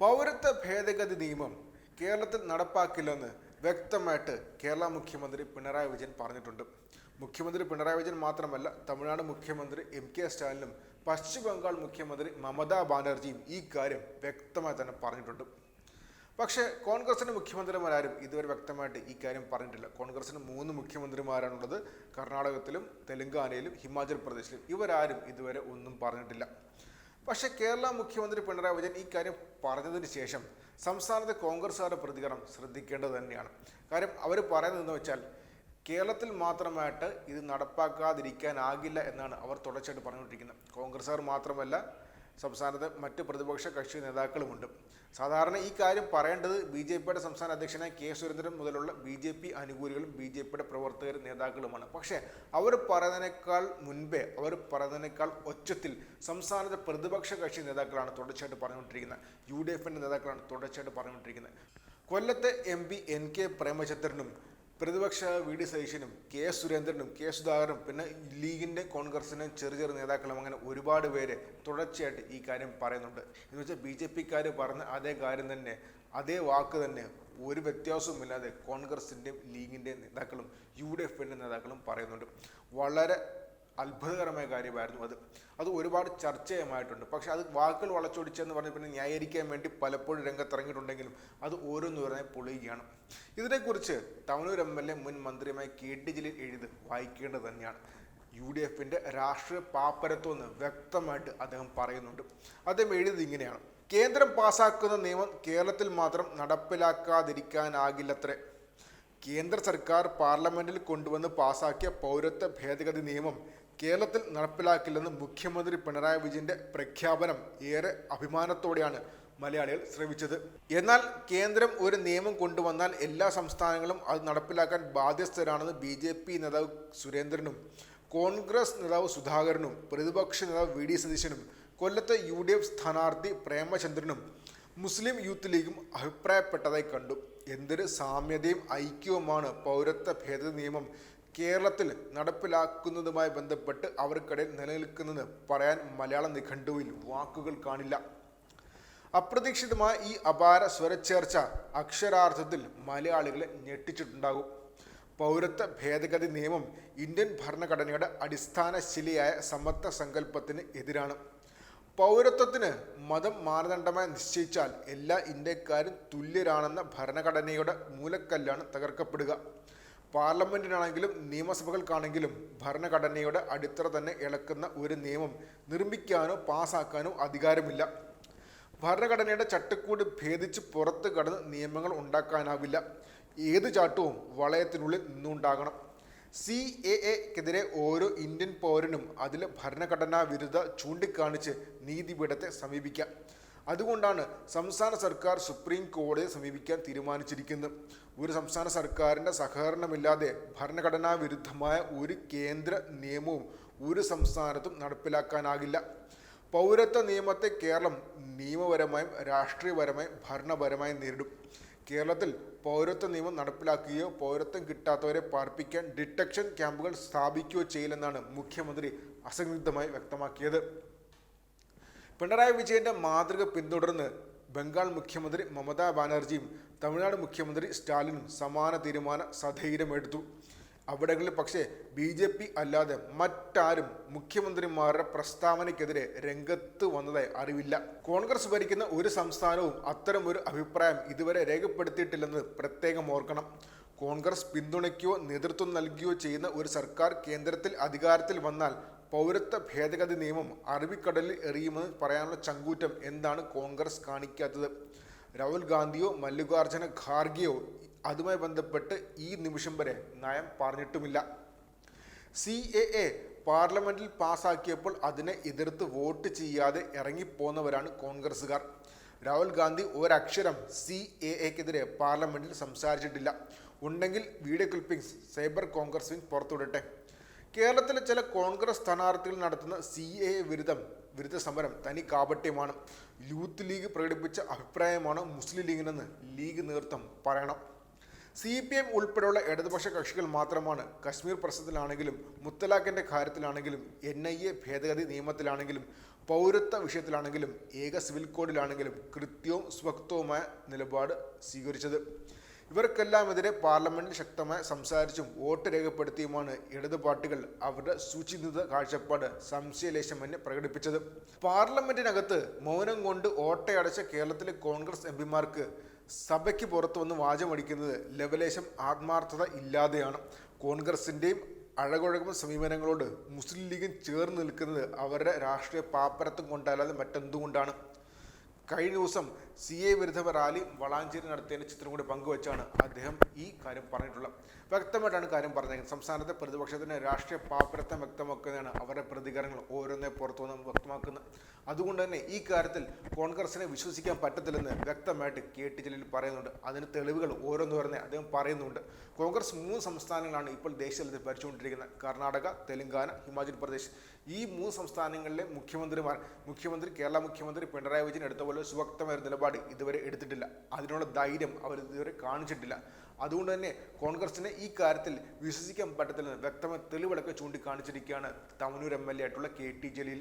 പൗരത്വ ഭേദഗതി നിയമം കേരളത്തിൽ നടപ്പാക്കില്ലെന്ന് വ്യക്തമായിട്ട് കേരള മുഖ്യമന്ത്രി പിണറായി വിജയൻ പറഞ്ഞിട്ടുണ്ട്. മുഖ്യമന്ത്രി പിണറായി വിജയൻ മാത്രമല്ല തമിഴ്നാട് മുഖ്യമന്ത്രി എം കെ സ്റ്റാലിനും പശ്ചിമ ബംഗാൾ മുഖ്യമന്ത്രി മമതാ ബാനർജിയും ഈ കാര്യം വ്യക്തമായി തന്നെ പറഞ്ഞിട്ടുണ്ട്. പക്ഷേ കോൺഗ്രസിന്റെ മുഖ്യമന്ത്രിമാരാരും ഇതുവരെ വ്യക്തമായിട്ട് ഈ കാര്യം പറഞ്ഞിട്ടില്ല. കോൺഗ്രസിന് മൂന്ന് മുഖ്യമന്ത്രിമാരാണുള്ളത്. കർണാടകത്തിലും തെലങ്കാനയിലും ഹിമാചൽ പ്രദേശിലും ഇവരാരും ഇതുവരെ ഒന്നും പറഞ്ഞിട്ടില്ല. പക്ഷേ കേരള മുഖ്യമന്ത്രി പിണറായി വിജയൻ ഈ കാര്യം പറഞ്ഞതിന് ശേഷം സംസ്ഥാനത്തെ കോൺഗ്രസ്സുകാരുടെ പ്രതികരണം ശ്രദ്ധിക്കേണ്ടത് തന്നെയാണ്. കാര്യം അവർ പറയുന്നതെന്ന് വെച്ചാൽ കേരളത്തിൽ മാത്രമായിട്ട് ഇത് നടപ്പാക്കാതിരിക്കാനാകില്ല എന്നാണ് അവർ തുടർച്ചയായിട്ട് പറഞ്ഞുകൊണ്ടിരിക്കുന്നത്. കോൺഗ്രസ്സുകാർ മാത്രമല്ല സംസ്ഥാനത്തെ മറ്റ് പ്രതിപക്ഷ കക്ഷി നേതാക്കളുമുണ്ട്. സാധാരണ ഈ കാര്യം പറയേണ്ടത് ബി ജെ പിയുടെ സംസ്ഥാന അധ്യക്ഷനായ കെ സുരേന്ദ്രൻ മുതലുള്ള ബി ജെ പി അനുകൂലികളും ബി ജെ പിയുടെ പ്രവർത്തകരും നേതാക്കളുമാണ്. പക്ഷേ അവർ പറയുന്നതിനേക്കാൾ മുൻപേ അവർ പറയുന്നതിനേക്കാൾ ഒച്ചത്തിൽ സംസ്ഥാനത്തെ പ്രതിപക്ഷ കക്ഷി നേതാക്കളാണ് തുടർച്ചയായിട്ട് പറഞ്ഞുകൊണ്ടിരിക്കുന്നത്. യു ഡി എഫിന്റെ നേതാക്കളാണ് തുടർച്ചയായിട്ട് പറഞ്ഞുകൊണ്ടിരിക്കുന്നത്. കൊല്ലത്തെ എം പി എൻ കെ പ്രേമചന്ദ്രനും പ്രതിപക്ഷ വി ഡി സതീശനും കെ എസ് സുരേന്ദ്രനും കെ സുധാകരനും പിന്നെ ലീഗിന്റെ കോൺഗ്രസിന്റെ ചെറിയ ചെറിയ നേതാക്കളും അങ്ങനെ ഒരുപാട് പേര് തുടർച്ചയായിട്ട് ഈ കാര്യം പറയുന്നുണ്ട്. എന്ന് വെച്ചാൽ ബി ജെ പിക്കാർ പറഞ്ഞ അതേ കാര്യം തന്നെ അതേ വാക്ക് തന്നെ ഒരു വ്യത്യാസവുമില്ലാതെ കോൺഗ്രസിന്റെയും ലീഗിന്റെയും നേതാക്കളും യു ഡി എഫിന്റെ നേതാക്കളും പറയുന്നുണ്ട്. വളരെ അത്ഭുതകരമായ കാര്യമായിരുന്നു അത്. അത് ഒരുപാട് ചർച്ചയുമായിട്ടുണ്ട്. പക്ഷെ അത് വാക്കുകൾ വളച്ചൊടിച്ചെന്ന് പറഞ്ഞ് പിന്നെ ന്യായീകരിക്കാൻ വേണ്ടി പലപ്പോഴും രംഗത്തിറങ്ങിയിട്ടുണ്ടെങ്കിലും അത് ഓരോന്ന് പറഞ്ഞാൽ പൊളിയുകയാണ്. ഇതിനെക്കുറിച്ച് തവനൂർ എം എൽ എ മുൻ മന്ത്രിയുമായ കെ ടി ജലീൽ എഴുതി വായിക്കേണ്ടത് തന്നെയാണ്. യു ഡി എഫിന്റെ രാഷ്ട്രീയ പാപ്പരത്വം എന്ന് വ്യക്തമായിട്ട് അദ്ദേഹം പറയുന്നുണ്ട്. അദ്ദേഹം എഴുതിയത് ഇങ്ങനെയാണ്. കേന്ദ്രം പാസാക്കുന്ന നിയമം കേരളത്തിൽ മാത്രം നടപ്പിലാക്കാതിരിക്കാനാകില്ലത്രേ. കേന്ദ്ര സർക്കാർ പാർലമെന്റിൽ കൊണ്ടുവന്ന് പാസാക്കിയ പൗരത്വ ഭേദഗതി നിയമം കേരളത്തിൽ നടപ്പിലാക്കില്ലെന്ന് മുഖ്യമന്ത്രി പിണറായി വിജയന്റെ പ്രഖ്യാപനം ഏറെ അഭിമാനത്തോടെയാണ് മലയാളികൾ ശ്രമിച്ചത് എന്നാൽ കേന്ദ്രം ഒരു നിയമം കൊണ്ടുവന്നാൽ എല്ലാ സംസ്ഥാനങ്ങളും അത് നടപ്പിലാക്കാൻ ബാധ്യസ്ഥരാണെന്ന് ബി ജെ പി നേതാവ് സുരേന്ദ്രനും കോൺഗ്രസ് നേതാവ് സുധാകരനും പ്രതിപക്ഷ നേതാവ് വി ഡി സതീശനും കൊല്ലത്തെ യു ഡി എഫ് സ്ഥാനാർത്ഥി പ്രേമചന്ദ്രനും മുസ്ലിം യൂത്ത് ലീഗും അഭിപ്രായപ്പെട്ടതായി കണ്ടു. എന്തൊരു സാമ്യതയും ഐക്യവുമാണ് പൗരത്വ ഭേദഗതി നിയമം കേരളത്തിൽ നടപ്പിലാക്കുന്നതുമായി ബന്ധപ്പെട്ട് അവർക്കിടയിൽ നിലനിൽക്കുന്നത് പറയാൻ മലയാള നിഘണ്ടുവിൽ വാക്കുകൾ കാണില്ല. അപ്രതീക്ഷിതമായ ഈ അപാര സ്വരച്ചേർച്ച അക്ഷരാർത്ഥത്തിൽ മലയാളികളെ ഞെട്ടിച്ചിട്ടുണ്ടാകും. പൗരത്വ ഭേദഗതി നിയമം ഇന്ത്യൻ ഭരണഘടനയുടെ അടിസ്ഥാന ശിലയായ സമത്വ സങ്കല്പത്തിന് എതിരാണ്. പൗരത്വത്തിന് മതം മാനദണ്ഡമായി നിശ്ചയിച്ചാൽ എല്ലാ ഇന്ത്യക്കാരും തുല്യരാണെന്ന ഭരണഘടനയുടെ മൂലക്കല്ലാണ് തകർക്കപ്പെടുക. പാർലമെന്റിനാണെങ്കിലും നിയമസഭകൾക്കാണെങ്കിലും ഭരണഘടനയുടെ അടിത്തറ തന്നെ ഇളക്കുന്ന ഒരു നിയമം നിർമ്മിക്കാനോ പാസാക്കാനോ അധികാരമില്ല. ഭരണഘടനയുടെ ചട്ടക്കൂട് ഭേദിച്ച് പുറത്ത് കടന്ന് നിയമങ്ങൾ ഉണ്ടാക്കാനാവില്ല. ഏത് ചാട്ടവും വളയത്തിനുള്ളിൽ നിന്നുണ്ടാകണം. സി എ എക്കെതിരെ ഓരോ ഇന്ത്യൻ പൗരനും അതിലെ ഭരണഘടനാ വിരുദ്ധ ചൂണ്ടിക്കാണിച്ച് നീതിപീഠത്തെ സമീപിക്കാം. അതുകൊണ്ടാണ് സംസ്ഥാന സർക്കാർ സുപ്രീം കോടതിയെ സമീപിക്കാൻ തീരുമാനിച്ചിരിക്കുന്നത്. ഒരു സംസ്ഥാന സർക്കാരിന്റെ സഹകരണമില്ലാതെ ഭരണഘടനാ വിരുദ്ധമായ ഒരു കേന്ദ്ര നിയമവും ഒരു സംസ്ഥാനത്തും നടപ്പിലാക്കാനാകില്ല. പൗരത്വ നിയമത്തെ കേരളം നിയമപരമായും രാഷ്ട്രീയപരമായും ഭരണപരമായും നേരിടും. കേരളത്തിൽ പൗരത്വ നിയമം നടപ്പിലാക്കുകയോ പൗരത്വം കിട്ടാത്തവരെ പാർപ്പിക്കാൻ ഡിറ്റക്ഷൻ ക്യാമ്പുകൾ സ്ഥാപിക്കുകയോ ചെയ്യില്ലെന്നാണ് മുഖ്യമന്ത്രി അസംഗിഗ്ധമായി വ്യക്തമാക്കിയത്. പിണറായി വിജയന്റെ മാതൃക പിന്തുടർന്ന് ബംഗാൾ മുഖ്യമന്ത്രി മമതാ ബാനർജിയും തമിഴ്നാട് മുഖ്യമന്ത്രി സ്റ്റാലിനും സമാന തീരുമാനം സധൈര്യമെടുത്തു. അവിടങ്ങളിൽ പക്ഷേ ബി ജെ പി അല്ലാതെ മറ്റാരും മുഖ്യമന്ത്രിമാരുടെ പ്രസ്താവനയ്ക്കെതിരെ രംഗത്ത് വന്നതായി അറിവില്ല. കോൺഗ്രസ് ഭരിക്കുന്ന ഒരു സംസ്ഥാനവും അത്തരമൊരു അഭിപ്രായം ഇതുവരെ രേഖപ്പെടുത്തിയിട്ടില്ലെന്ന് പ്രത്യേകം ഓർക്കണം. കോൺഗ്രസ് പിന്തുണയ്ക്കുകയോ നേതൃത്വം നൽകുകയോ ചെയ്യുന്ന ഒരു സർക്കാർ കേന്ദ്രത്തിൽ അധികാരത്തിൽ വന്നാൽ പൗരത്വ ഭേദഗതി നിയമം അറബിക്കടലിൽ എറിയുമെന്ന് പറയാനുള്ള ചങ്കൂറ്റം എന്താണ് കോൺഗ്രസ് കാണിക്കാത്തത്? രാഹുൽ ഗാന്ധിയോ മല്ലികാർജുന ഖാർഗെയോ അതുമായി ബന്ധപ്പെട്ട് ഈ നിമിഷം വരെ നയം പറഞ്ഞിട്ടുമില്ല. സി എ എ പാർലമെന്റിൽ പാസാക്കിയപ്പോൾ അതിനെ എതിർത്ത് വോട്ട് ചെയ്യാതെ ഇറങ്ങിപ്പോന്നവരാണ് കോൺഗ്രസ്സുകാർ. രാഹുൽ ഗാന്ധി ഒരക്ഷരം സി എ എക്കെതിരെ പാർലമെന്റിൽ സംസാരിച്ചിട്ടില്ല. ഉണ്ടെങ്കിൽ video clippings cyber Congress wing പുറത്തുവിടട്ടെ. കേരളത്തിലെ ചില കോൺഗ്രസ് സ്ഥാനാർത്ഥികൾ നടത്തുന്ന സി എ വിരുദ്ധം വിരുദ്ധ സമരം തനി കാപട്യമാണ്. യൂത്ത് ലീഗ് പ്രകടിപ്പിച്ച അഭിപ്രായമാണ് മുസ്ലിം ലീഗിനെന്ന് ലീഗ് നേതൃത്വം പറയണം. സി പി എം ഉൾപ്പെടെയുള്ള ഇടതുപക്ഷ കക്ഷികൾ മാത്രമാണ് കശ്മീർ പ്രശ്നത്തിലാണെങ്കിലും മുത്തലാഖിന്റെ കാര്യത്തിലാണെങ്കിലും എൻ ഐ എ ഭേദഗതി നിയമത്തിലാണെങ്കിലും പൗരത്വ വിഷയത്തിലാണെങ്കിലും ഏക സിവിൽ കോഡിലാണെങ്കിലും കൃത്യവും സ്വക്തവുമായ നിലപാട് സ്വീകരിച്ചത്. ഇവർക്കെല്ലാമെതിരെ പാർലമെന്റിൽ ശക്തമായി സംസാരിച്ചും വോട്ട് രേഖപ്പെടുത്തിയുമാണ് ഇടത് പാർട്ടികൾ അവരുടെ സൂചിത കാഴ്ചപ്പാട് സംശയലേശമന്യേ പ്രകടിപ്പിച്ചത്. പാർലമെന്റിനകത്ത് മൗനം കൊണ്ട് ഓട്ടയടച്ച കേരളത്തിലെ കോൺഗ്രസ് എംപിമാർക്ക് സഭയ്ക്ക് പുറത്തു വന്ന് വാചമടിക്കുന്നത് ലവലേശം ആത്മാർത്ഥത ഇല്ലാതെയാണ്. കോൺഗ്രസിന്റെയും അഴകൊഴകുന്ന സമീപനങ്ങളോട് മുസ്ലിം ലീഗും ചേർന്ന് നിൽക്കുന്നത് അവരുടെ രാഷ്ട്രീയ പാപ്പരത്വം കൊണ്ടല്ലാതെ മറ്റെന്തുകൊണ്ടാണ്? കഴിഞ്ഞ ദിവസം സി എ വിരുദ്ധ റാലി വളാഞ്ചേരി നടത്തിയതിന് ചിത്രം കൂടി പങ്കുവച്ചാണ് അദ്ദേഹം ഈ കാര്യം പറഞ്ഞിട്ടുള്ളത്. വ്യക്തമായിട്ടാണ് കാര്യം പറഞ്ഞത് സംസ്ഥാനത്തെ പ്രതിപക്ഷത്തിന് രാഷ്ട്രീയ പാപ്പരത്വം വ്യക്തമാക്കുന്നതാണ് അവരുടെ പ്രതികരണങ്ങൾ ഓരോന്നേ പുറത്തു നിന്നും വ്യക്തമാക്കുന്നത്. അതുകൊണ്ട് തന്നെ ഈ കാര്യത്തിൽ കോൺഗ്രസിനെ വിശ്വസിക്കാൻ പറ്റത്തില്ലെന്ന് വ്യക്തമായിട്ട് കെ ടി ജലീൽ പറയുന്നുണ്ട്. അതിന് തെളിവുകൾ ഓരോന്നോരോന്നെ അദ്ദേഹം പറയുന്നുണ്ട്. കോൺഗ്രസ് മൂന്ന് സംസ്ഥാനങ്ങളാണ് ഇപ്പോൾ ദേശീയ തലത്തിൽ ഭരിച്ചുകൊണ്ടിരിക്കുന്നത്. കർണാടക തെലങ്കാന ഹിമാചൽ പ്രദേശ്. ഈ മൂന്ന് സംസ്ഥാനങ്ങളിലെ മുഖ്യമന്ത്രിമാർ മുഖ്യമന്ത്രി കേരള മുഖ്യമന്ത്രി പിണറായി വിജയൻ എടുത്ത പോലെ സുവക്തമായ ഒരു നിലപാട് ഇതുവരെ എടുത്തിട്ടില്ല. അതിനുള്ള ധൈര്യം അവർ ഇതുവരെ കാണിച്ചിട്ടില്ല. അതുകൊണ്ട് തന്നെ കോൺഗ്രസിനെ ഈ കാര്യത്തിൽ വിശ്വസിക്കാൻ പറ്റത്തില്ലെന്ന് വ്യക്തമായ തെളിവടക്കം ചൂണ്ടിക്കാണിച്ചിരിക്കുകയാണ് തമനൂർ എം എൽ എ ആയിട്ടുള്ള കെ ടി ജലീൽ.